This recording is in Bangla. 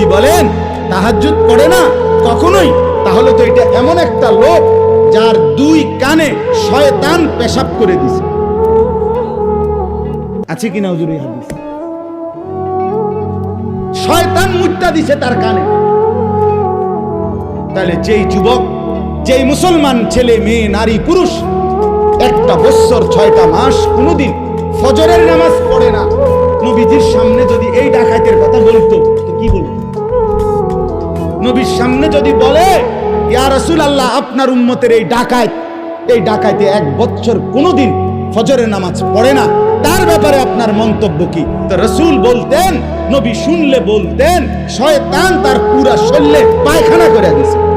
নবী বলেন, তাহাজ্জুদ পড়ে না কখনোই? তাহলে তো এটা এমন একটা লোক যার দুই কানে শয়তান পেশাব করে দিছে। আছে কিনা হুজুর এই হাদিস? শয়তান মুদ্রা দিছে তার কানে। তাহলে যেই যুবক, যেই মুসলমান ছেলে, মেয়ে, নারী, পুরুষ, একটা বছর, ছয়টা মাস, কোনোদিন ফজরের নামাজ পড়ে না। নবীজির সামনে যদি এই ডাকাতের কথা বলতো, তো কি বলতো? নবীর সামনে যদি বলে, ইয়া রসুল আল্লাহ আপনার উন্মতের এই ডাকায় এই ডাকাইতে এক বছর কোনোদিন ফজরের নামাজ পড়ে না। তার ব্যাপারে আপনার মন্তব্য কি? তো রসুল বলতেন, নবী শুনলে বলতেন, শয়তান তার পুরা শরীরে পায়খানা করে দিছে।